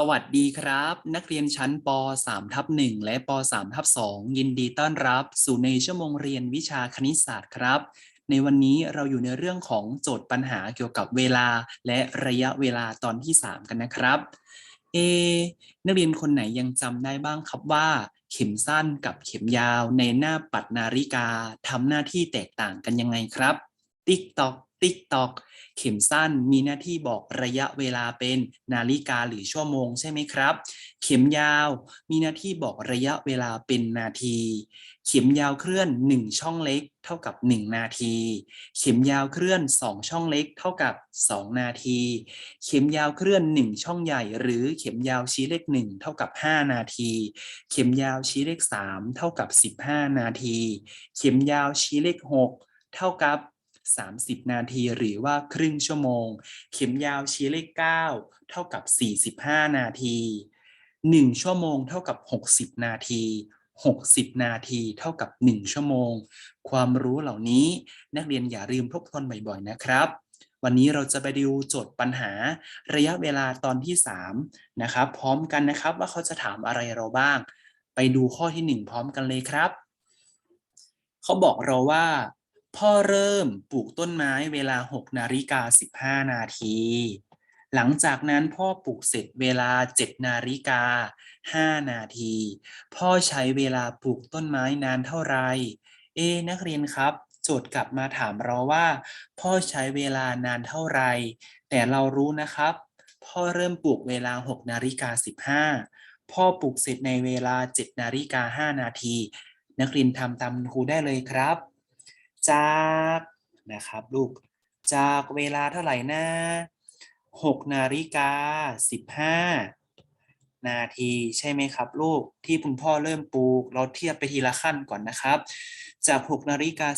สวัสดีครับ นักเรียนชั้นป 3 ทับ1และป 3 ทับ2ยินดีต้อนรับ สู่ในชั่วโมงเรียนวิชาคณิตศาสตร์ครับ ในวันนี้เราอยู่ในเรื่องของโจทย์ปัญหาเกี่ยวกับเวลา และระยะเวลาตอนที่ 3 กันนะครับเอนักเรียนคนไหนยังจำได้บ้างครับว่า เข็มสั้นกับเข็มยาวในหน้าปัดนาฬิกาทำหน้าที่แตกต่างกันยังไงครับ ติ๊กตอก ติ๊กตอกเข็มสั้นมีหน้าที่บอกระยะเวลาเป็นนาฬิกาหรือชั่วโมงใช่ไหมครับ เข็มยาวมีหน้าที่บอกระยะเวลาเป็นนาที เข็มยาวเคลื่อน 1 ช่องเล็ก เท่ากับ 1 นาที เข็มยาวเคลื่อน 2 ช่องเล็ก เท่ากับ 2 นาที เข็มยาวเคลื่อน 1 ช่องใหญ่ หรือเข็มยาวชี้เลข 1 เท่ากับ 5 นาที เข็มยาวชี้เลข 3 เท่ากับ 15 นาที เข็มยาวชี้เลข 6 เท่ากับ 30 นาทีหรือว่าครึ่งชั่วโมง เข็มยาวชี้เลข 9 เท่ากับ 45 นาที 1 ชั่วโมงเท่ากับ 60 นาที 60 นาทีเท่ากับ 1 ชั่วโมง ความรู้เหล่านี้นักเรียนอย่าลืมทบทวนบ่อยๆนะครับวันนี้เราจะไปดูโจทย์ปัญหาระยะเวลาตอนที่ 3 นะครับ พร้อมกันนะครับว่าเขาจะถามอะไรเราบ้าง ไปดูข้อทีหนึ่1 พร้อมกันเลยครับ เขาบอกเราว่า พ่อเริ่มปลูกต้นไม้เวลา 6 นาฬิกา 15 นาที หลังจากนั้นพ่อปลูกเสร็จเวลา 7 นาฬิกา 5 นาที พ่อใช้เวลาปลูกต้นไม้นานเท่าไหร่ เอ นักเรียนครับ โจทย์กลับมาถามเราว่า พ่อใช้เวลานานเท่าไหร่ แต่เรารู้นะครับ พ่อเริ่มปลูกเวลา 6 นาฬิกา 15 พ่อปลูกเสร็จในเวลา 7 นาฬิกา 5 นาที นักเรียนทำตามครูได้เลยครับ จากนะครับลูกจากเวลาเท่าไหร่นะ6นาฬิกา15 นาทีใช่ไหมครับลูกที่คุณพ่อเริ่มปลูก เราเทียบไปทีละขั้นก่อนนะครับ จาก 6นาฬิกา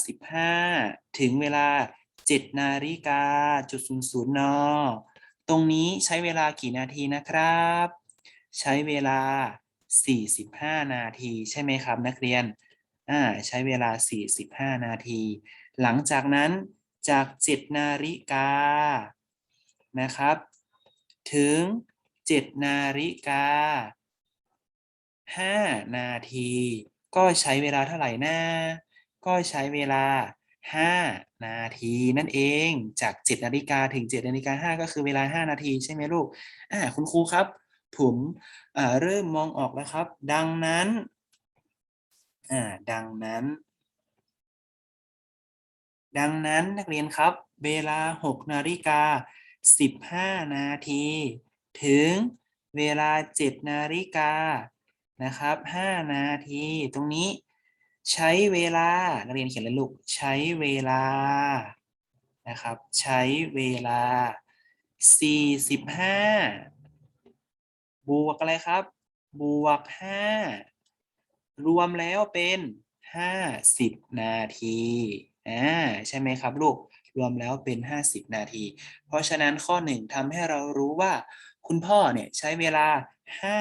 15 ถึงเวลา 7นาฬิกาจุดศูนย์ศูนย์นตรงนี้ใช้เวลากี่นาทีนะครับ ใช้เวลา 45 นาทีใช่ไหมครับนักเรียน อ่าใช้เวลา 45 นาที หลังจากนั้นจาก 7 นาฬิกานะครับ ถึง 7 นาฬิกา 5 นาที ก็ใช้เวลาเท่าไหร่นะก็ใช้เวลา 5 นาทีนั่นเองจาก 7 นาฬิกาถึง 7 นาฬิกา 5 ก็คือเวลา 5 นาทีใช่ไหมลูกอ่าคุณครูครับ ผมเริ่มมองออกแล้วครับ ดังนั้น อ่าดังนั้น ดังนั้นนักเรียนครับ เวลา 6 นาฬิกา 15 นาที ถึงเวลา 7 นาฬิกานะครับ 5 นาที ตรงนี้ใช้เวลา นักเรียนเขียนเลยลูก ใช้เวลา นะครับ ใช้เวลา 45 บวกอะไรครับ บวก 5 รวมแล้วเป็น50นาทีอ่าใช่ไหมครับลูก รวมแล้วเป็น50นาที เพราะฉะนั้นข้อ1ทำให้เรารู้ว่า คุณพ่อเนี่ยใช้เวลา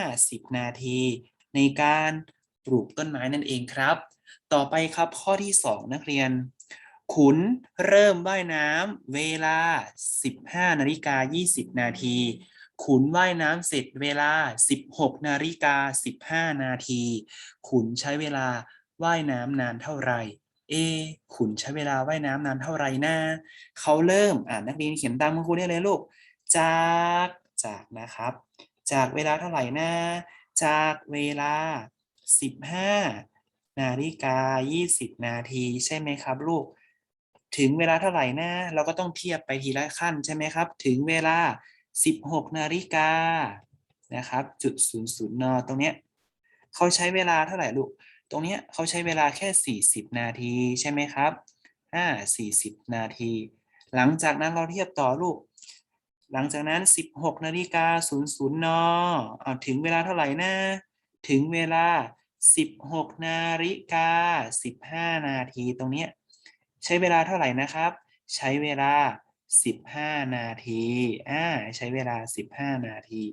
50นาที ในการปลูกต้นไม้นั่นเองครับ ต่อไปครับข้อที่2นักเรียน ขุนเริ่มว่ายน้ำเวลา 15นาฬิกา20 นาที ขุนว่ายน้ำเสร็จเวลา 16 นาฬิกา 15 นาที ขุนใช้เวลาว่ายน้ำนานเท่าไหร่ เอ ขุนใช้เวลาว่ายน้ำนานเท่าไหร่นะเขาเริ่ม อ่านักเรียนเขียนตามคุณครูได้เลยลูก จาก จากนะครับ จากเวลาเท่าไหร่นะ จากเวลา 15 นาฬิกา 20 นาทีใช่ไหมครับลูก ถึงเวลาเท่าไหร่นะ เราก็ต้องเทียบไปทีละขั้นใช่ไหมครับ ถึงเวลา 16 นาฬิกานะครับจุดศูนย์ศูนย์นตรงเนี้ยเขาใช้เวลาเท่าไหร่ลูก ตรงเนี้ยเขาใช้เวลาแค่ 40 นาทีใช่ไหมครับอ่า40 นาที หลังจากนั้นเราเทียบต่อลูก หลังจากนั้น 16นาฬิกา00นเอาถึงเวลาเท่าไหร่นะ ถึงเวลา 16นาฬิกา15 นาทีตรงเนี้ยใช้เวลาเท่าไหร่นะครับ ใช้เวลา 15 นาทีอ่าใช้เวลา 15 นาที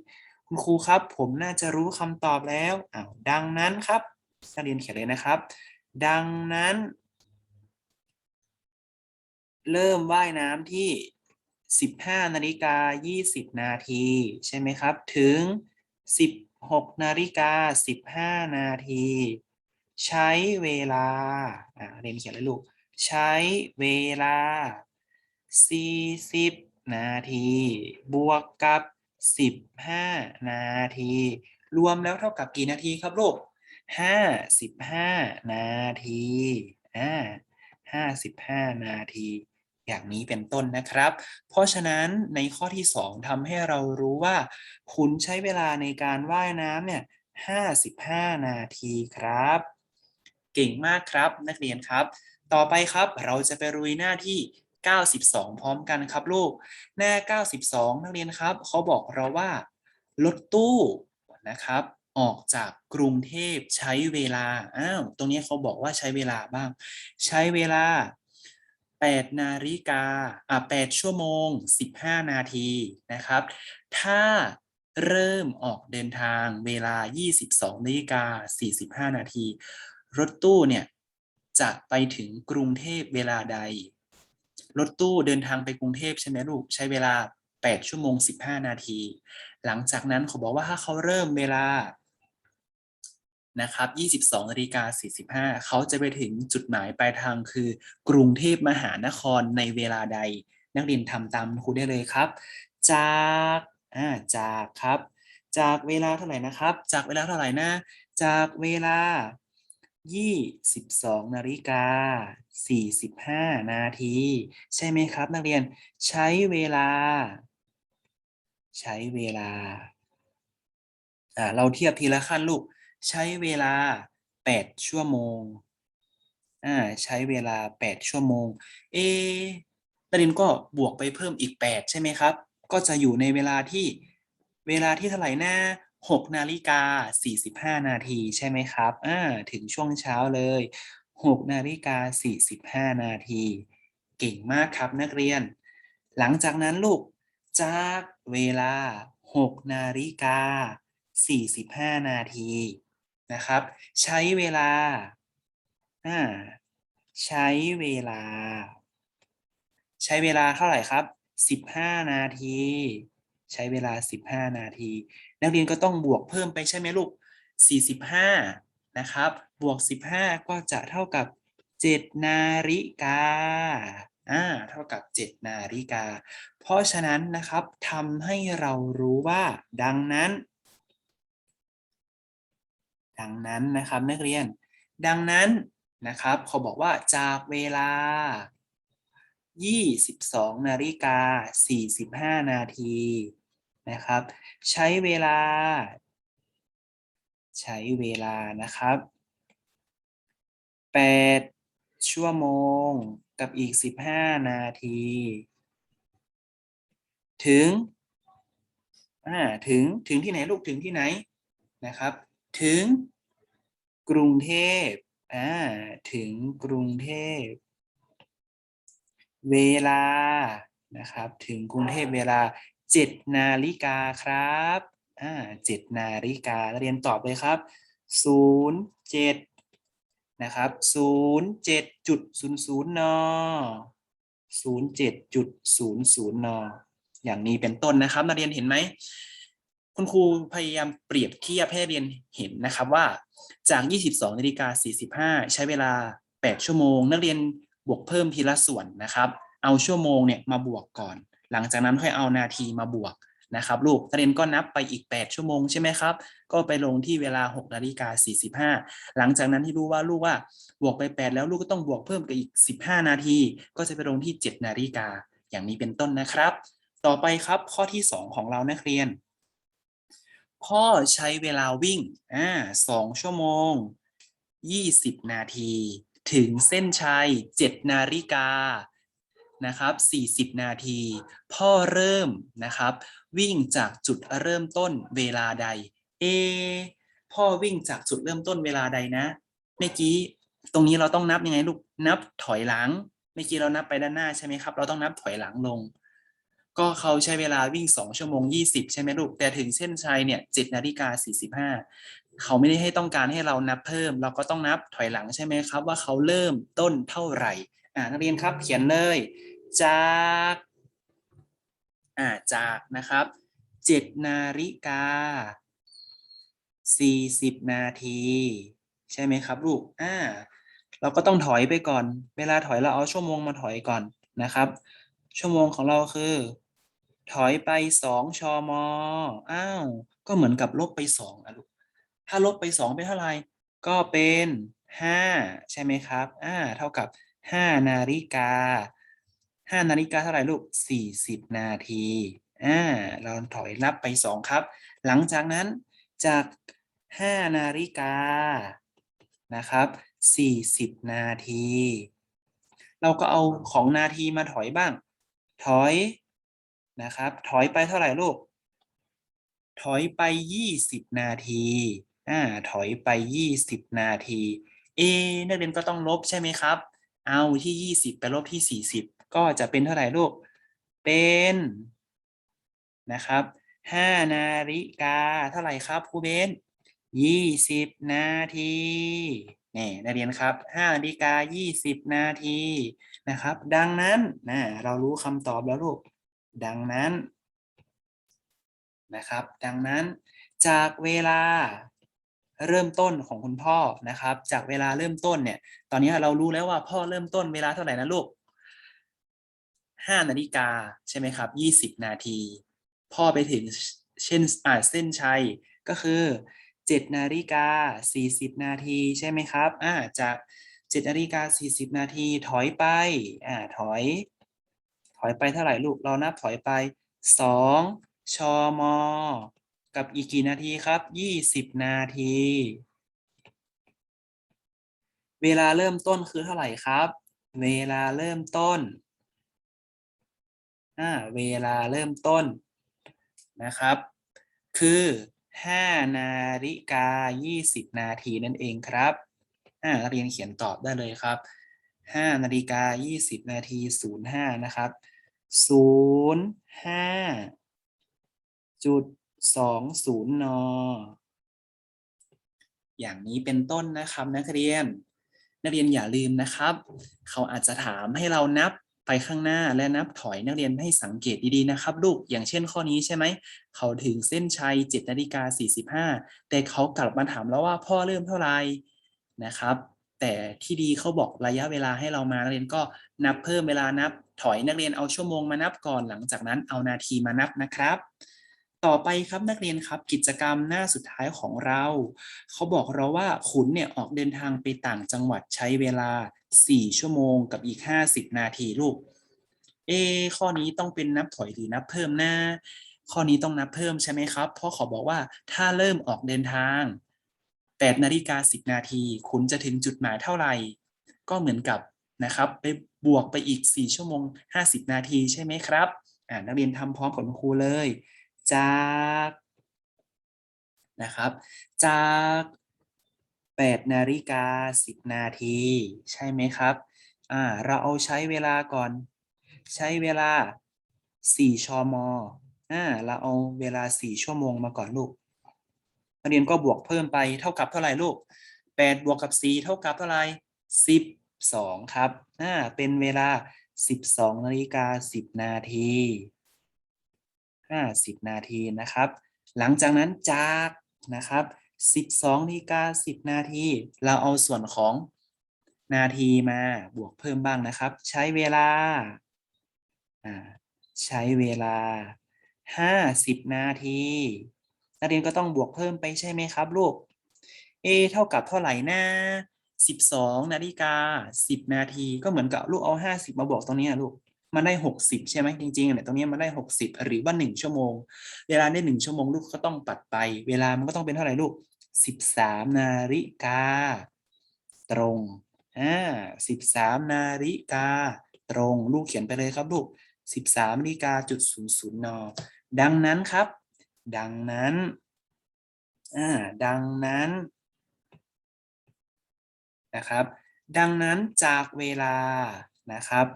คุณครูครับ ผมน่าจะรู้คำตอบแล้วอ้าวดังนั้นครับนักเรียนเขียนเลยนะครับ ดังนั้น เริ่มว่ายน้ำที่ 15 นาฬิกา 20 นาที ใช่ไหมครับ ถึงสิบหกนาฬิกาสิบห้านาที ใช้เวลาอ่าเรียนเขียนเลยลูก ใช้เวลา สี่สิบนาที บวกกับสิบห้านาที รวมแล้วเท่ากับกี่นาทีครับลูกห้าสิบห้านาทีอ่าห้าสิบห้านาที อย่างนี้เป็นต้นนะครับ เพราะฉะนั้นในข้อที่ 2ทำให้เรารู้ว่า คุณใช้เวลาในการว่ายน้ำเนี่ย 55 นาทีครับ เก่งมากครับนักเรียนครับ ต่อไปครับเราจะไปรุยหน้าที่ 92 พร้อมกันครับลูก หน้า 92 นักเรียนครับเขาบอกเราว่ารถตู้นะครับ ออกจากกรุงเทพใช้เวลาอ้าวตรงนี้เขาบอกว่าใช้เวลาบ้าง ใช้เวลา 8 นาฬิกาอะ8ชั่วโมง 15 นาทีนะครับ ถ้าเริ่มออกเดินทางเวลา 22นาฬิกา45 นาที รถตู้เนี่ยจะไปถึงกรุงเทพเวลาใด รถตู้เดินทางไปกรุงเทพใช่ไหมลูก ใช้เวลา 8 ชั่วโมง 15 นาที หลังจากนั้นเขาบอกว่าถ้าเขาเริ่มเวลานะครับ 22นาฬิกา45 เขาจะไปถึงจุดหมายปลายทางคือ กรุงเทพมหานครในเวลาใด นักเรียนทำตามครูได้เลยครับ จากอ่าจากครับ จากเวลาเท่าไหร่นะครับ จากเวลาเท่าไหร่นะ จากเวลา 22นาฬิกา45นาที ใช่ไหมครับนักเรียนใช้เวลา ใช้เวลาอ่าเราเทียบทีละขั้นลูก ใช้เวลา8ชั่วโมงอ่าใช้เวลา8ชั่วโมง เอะประเด็นก็บวกไปเพิ่มอีก8ใช่ไหมครับ ก็จะอยู่ในเวลาที่เวลาที่เท่าไหร่นะ 6นาฬิกา45 นาทีใช่ไหมครับอ่าถึงช่วงเช้าเลย 6นาฬิกา45 นาที เก่งมากครับนักเรียน หลังจากนั้นลูก จากเวลา 6นาฬิกา45 นาทีนะครับ ใช้เวลาอ่าใช้เวลา ใช้เวลาเท่าไหร่ครับ 15 นาที ใช้เวลา 15 นาที นักเรียนก็ต้องบวกเพิ่มไปใช่ไหมลูก 45 นะครับ บวก 15 ก็จะเท่ากับ 7 นาฬิกาอ่าเท่ากับ 7 นาฬิกา เพราะฉะนั้นนะครับทำให้เรารู้ว่าดังนั้น ดังนั้นนะครับนักเรียน ดังนั้นนะครับเขาบอกว่าจากเวลา 22 นาฬิกา 45 นาที นะครับ ใช้เวลา ใช้เวลานะครับ8ชั่วโมงกับอีก15นาที ถึงอ่าถึงถึงที่ไหนลูกถึงที่ไหนนะครับ ถึงกรุงเทพอ่าถึงกรุงเทพ เวลานะครับ ถึงกรุงเทพเวลา 7นาฬิกาครับอ่า7นาฬิกาเรียนตอบเลยครับ07นย์เจ็ดนะครับ07.00น07.00นย์นอย่างนี้เป็นต้นนะครับนักเรียนเห็นไหมคุณครูพยายามเปรียบเทียบให้นักเรียนเห็นนะครับว่าจาก 22นาฬิกา45 ใช้เวลา 8 ชั่วโมง นักเรียนบวกเพิ่มทีละส่วนนะครับ เอาชั่วโมงเนี่ยมาบวกก่อน หลังจากนั้นค่อยเอานาทีมาบวกนะครับลูกนักเรียนก็นับไปอีก 8 ชั่วโมงใช่ไหมครับ ก็ไปลงที่เวลา6นาฬิกา45 หลังจากนั้นที่รู้ว่าลูกว่าบวกไป 8 แล้วลูกก็ต้องบวกเพิ่มกับอีก 15 นาที ก็จะไปลงที่ 7 นาฬิกา อย่างนี้เป็นต้นนะครับ ต่อไปครับข้อที่ 2 ของเรานักเรียนพ่อใช้เวลาวิ่งอ่าสองชั่วโมง 20 นาที ถึงเส้นชัย 7 นาฬิกา นะครับ40 นาที พ่อเริ่มนะครับ วิ่งจากจุดเริ่มต้นเวลาใด เอ พ่อวิ่งจากจุดเริ่มต้นเวลาใดนะเมื่อกี้ตรงนี้เราต้องนับยังไงลูกนับถอยหลังเมื่อกี้เรานับไปด้านหน้าใช่ไหมครับ เราต้องนับถอยหลังลง ก็เขาใช้เวลาวิ่ง 2 ชั่วโมง 20 ใช่ไหมลูก แต่ถึงเส้นชัยเนี่ย7นาฬิกา45 เขาไม่ได้ให้ต้องการให้เรานับเพิ่ม เราก็ต้องนับถอยหลังใช่ไหมครับ ว่าเขาเริ่มต้นเท่าไหร่ อ่านักเรียนครับเขียนเลย จากอ่าจากนะครับ7นาฬิกาสี่สิบนาที ใช่ไหมครับลูกอ่าเราก็ต้องถอยไปก่อน เวลาถอยเราเอาชั่วโมงมาถอยก่อนนะครับ ชั่วโมงของเราคือ ถอยไปสองชมอ้าว ก็เหมือนกับลบไปสองอะลูกถ้าลบไปสองเป็นเท่าไหร่ก็เป็นห้าใช่ไหมครับ อ่า เท่ากับห้านาฬิกา ห้านาฬิกาเท่าไหร่ลูกสี่สิบนาทีอ่าเราถอยนับไปสองครับ หลังจากนั้นจากห้านาฬิกานะครับสี่สิบนาที เราก็เอาของนาทีมาถอยบ้าง ถอยนะครับ ถอยไปเท่าไหร่ลูก ถอยไปยี่สิบนาทีอ่าถอยไปยี่สิบนาที เอนักเรียนก็ต้องลบใช่ไหมครับ เอาที่ยี่สิบไปลบที่สี่สิบ ก็จะเป็นเท่าไหร่ลูก เป็นนะครับห้านาฬิกาเท่าไหร่ครับครูเบนยี่สิบนาทีนี่นักเรียนครับห้านาฬิกายี่สิบนาทีนะครับ ดังนั้นนะเรารู้คำตอบแล้วลูก ดังนั้นนะครับ ดังนั้นจากเวลาเริ่มต้นของคุณพ่อนะครับ จากเวลาเริ่มต้นเนี่ย ตอนนี้เรารู้แล้วว่าพ่อเริ่มต้นเวลาเท่าไหร่นะลูก ห้านาฬิกาใช่ไหมครับยี่สิบนาทีพ่อไปถึงเช่นอ่าเส้นชัยก็คือเจ็ดนาฬิกาสี่สิบนาทีใช่ไหมครับอ่าจากเจ็ดนาฬิกาสี่สิบนาทีถอยไปอ่าถอย ถอยไปเท่าไหร่ลูกเรานับถอยไปสองชมกับอีกกี่นาทีครับยี่สิบนาที เวลาเริ่มต้นคือเท่าไหร่ครับ เวลาเริ่มต้น อ่าเวลาเริ่มต้นนะครับ คือห้านาฬิกายี่สิบนาทีนั่นเองครับอ่านักเรียนเขียนตอบได้เลยครับห้านาฬิกายี่สิบนาทีศูนย์ห้านะครับศูนย์ห้าจุดสองศูนย์นอย่างนี้เป็นต้นนะครับนักเรียน นักเรียนอย่าลืมนะครับ เขาอาจจะถามให้เรานับ ไปข้างหน้าและนับถอยนักเรียนให้สังเกตดีๆนะครับลูกอย่างเช่นข้อนี้ใช่ไหม เขาถึงเส้นชัย7นาฬิกา45 แต่เขากลับมาถามแล้วว่าพ่อเริ่มเท่าไหร่นะครับ แต่ที่ดีเขาบอกระยะเวลาให้เรามานักเรียนก็นับเพิ่มเวลานับถอยนักเรียนเอาชั่วโมงมานับก่อนหลังจากนั้นเอานาทีมานับนะครับต่อไปครับนักเรียนครับกิจกรรมหน้าสุดท้ายของเรา เขาบอกเราว่าขุนเนี่ยออกเดินทางไปต่างจังหวัดใช้เวลา 4 ชั่วโมงกับอีก 50 นาทีลูก เอ ข้อนี้ต้องเป็นนับถอยหรือนับเพิ่มน้าข้อนี้ต้องนับเพิ่มใช่ไหมครับ เพราะขาบอกว่าถ้าเริ่มออกเดินทาง 8 นาฬิกา 10 นาที คุณจะถึงจุดหมายเท่าไหร่ ก็เหมือนกับนะครับ ไปบวกไปอีก 4 ชั่วโมง 50 นาทีใช่ไหมครับอ่านักเรียนทำพร้อมกับครูเลย จากนะครับ จาก 8นาฬิกา10 นาที ใช่ไหมครับอ่าเราเอาใช้เวลาก่อน ใช้เวลา 4ชมอ่าเราเอาเวลา 4 ชั่วโมงมาก่อนลูกนักเรียนก็บวกเพิ่มไปเท่ากับเท่าไหร่ลูก 8 บวกกับ 4 เท่ากับเท่าไหร่12 ครับอ่าเป็นเวลา 12นาฬิกา10 นาที50 นาทีนะครับ หลังจากนั้นจากนะครับ 12นาฬิกา10 นาที เราเอาส่วนของนาทีมาบวกเพิ่มบ้างนะครับ ใช้เวลา ใช้เวลา 50 นาที นักเรียนก็ต้องบวกเพิ่มไปใช่ไหมครับลูก a เท่ากับเท่าไหร่นะ12 นาฬิกา 10 นาที ก็เหมือนกับลูกเอา 50 มาบวกตรงนี้นะลูก มันได้ 60 ใช่ไหมจริงๆเนี่ยตรงนี้มันได้ 60 หรือว่า 1 ชั่วโมง เวลาได้ 1 ชั่วโมงลูกก็ต้องปัดไป เวลามันก็ต้องเป็นเท่าไหร่ลูก 13 นาฬิกา ตรงอ่า13 นาฬิกา ตรงลูกเขียนไปเลยครับลูก 13นาฬิกาจุด00นดังนั้นครับ ดังนั้นอ่าดังนั้นนะครับ ดังนั้นจากเวลานะครับ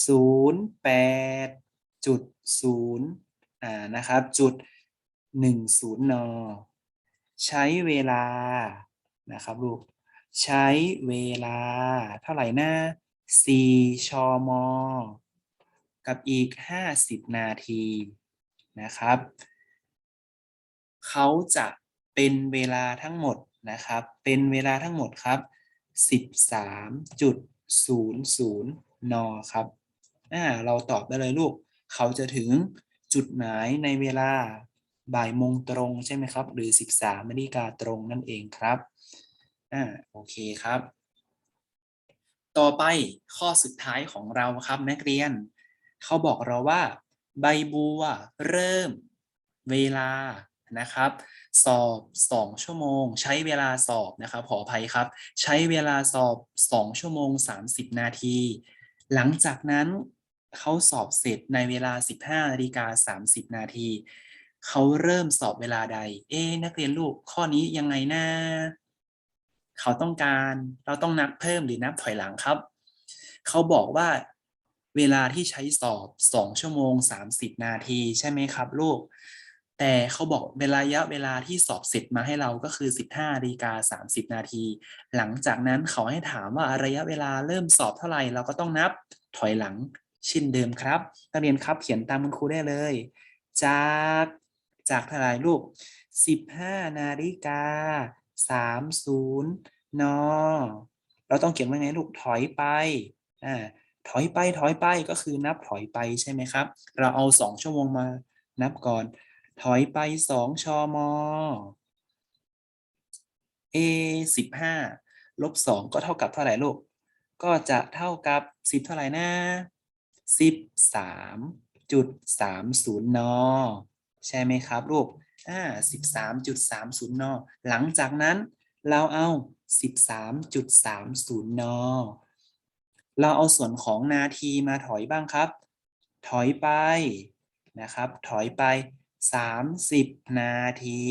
08จุด0อ่านะครับจุด10นใช้เวลานะครับลูกใช้เวลาเท่าไหร่นะ4ชม กับอีก50นาทีนะครับ เขาจะเป็นเวลาทั้งหมดนะครับ เป็นเวลาทั้งหมดครับสิบสามจุดศูนย์ศูนย์นครับ อ่าเราตอบได้เลยลูก เขาจะถึงจุดหมายในเวลาบ่ายโมงตรงใช่ไหมครับ หรือ 13นาฬิกาตรงนั่นเองครับอ่าโอเคครับ ต่อไปข้อสุดท้ายของเราครับนักเรียน เขาบอกเราว่า ใบบัวเริ่มเวลานะครับ สอบ 2 ชั่วโมง ใช้เวลาสอบนะครับขออภัยครับ ใช้เวลาสอบ 2 ชั่วโมง 30 นาที หลังจากนั้น เขาสอบเสร็จในเวลา 15นาฬิกา30 นาทีเขาเริ่มสอบเวลาใด เอ๊ะนักเรียนลูกข้อนี้ยังไงนะเขาต้องการเราต้องนับเพิ่มหรือนับถอยหลังครับ เขาบอกว่าเวลาที่ใช้สอบ 2 ชั่วโมง 30 นาทีใช่ไหมครับลูก แต่เขาบอกเวลาระยะเวลาที่สอบเสร็จมาให้เราก็คือ 15นาฬิกา30 นาที หลังจากนั้นเขาให้ถามว่าระยะเวลาเริ่มสอบเท่าไหร่เราก็ต้องนับถอยหลัง เช่นเดิมครับ นักเรียนครับเขียนตามคุณครูได้เลย จากจากเท่าไรลูก 15 นาฬิกา 30นเราต้องเขียนว่าไงลูกถอยไปอ่าถอยไปถอยไปก็คือนับถอยไปใช่ไหมครับ เราเอา 2 ชั่วโมงมานับก่อน ถอยไป 2 ชมอ a 15ลบ2ก็เท่ากับเท่าไหร่ลูก ก็จะเท่ากับ10เท่าไหร่นะ 13.30 น ใช่ไหมครับลูกอ่า13.30 น หลังจากนั้นเราเอา 13.30 น เราเอาส่วนของนาทีมาถอยบ้างครับ ถอยไปนะครับ ถอยไป 30 นาที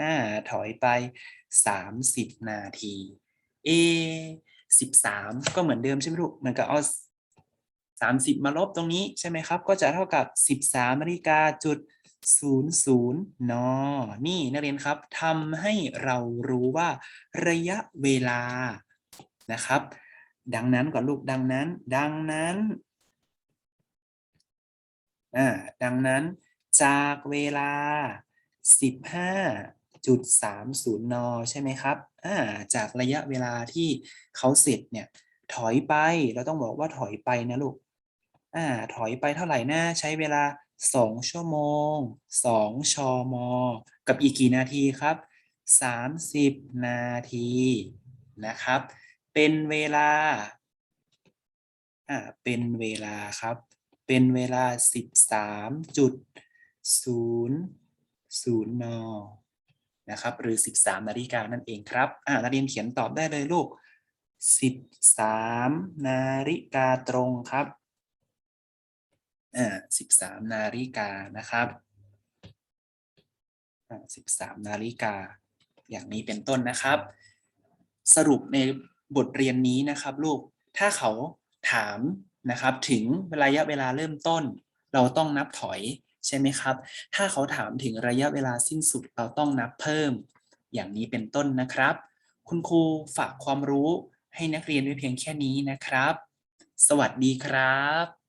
อ่าถอยไป 30 นาที A 13 ก็เหมือนเดิมใช่ไหมลูกเหมือนกับเอา 30 มาลบตรงนี้ใช่ไหมครับ ก็จะเท่ากับ 13นาฬิกาจุด00นนี่นักเรียนครับทำให้เรารู้ว่าระยะเวลานะครับ ดังนั้นก่อนลูกดังนั้น ดังนั้นอ่าดังนั้นจากเวลา 15.30 น ใช่ไหมครับอ่าจากระยะเวลาที่เขาเสร็จเนี่ยถอยไป เราต้องบอกว่าถอยไปนะลูก อ่าถอยไปเท่าไหร่นะใช้เวลา 2 ชั่วโมง 2 ชม กับอีกกี่นาทีครับ 30 นาทีนะครับ เป็นเวลาอ่าเป็นเวลาครับ เป็นเวลา 13.00นนะครับ หรือ 13 นาฬิกานั่นเองครับอ่านักเรียนเขียนตอบได้เลยลูก 13 นาฬิกาตรงครับ อ่า13นาฬิกานะครับอ่า13นาฬิกา อย่างนี้เป็นต้นนะครับ สรุปในบทเรียนนี้นะครับ ลูกถ้าเขาถามนะครับ ถึงระยะเวลาเริ่มต้น เราต้องนับถอยใช่ไหมครับ ถ้าเขาถามถึงระยะเวลาสิ้นสุดเราต้องนับเพิ่ม อย่างนี้เป็นต้นนะครับ คุณครูฝากความรู้ให้นักเรียนไว้เพียงแค่นี้นะครับ สวัสดีครับ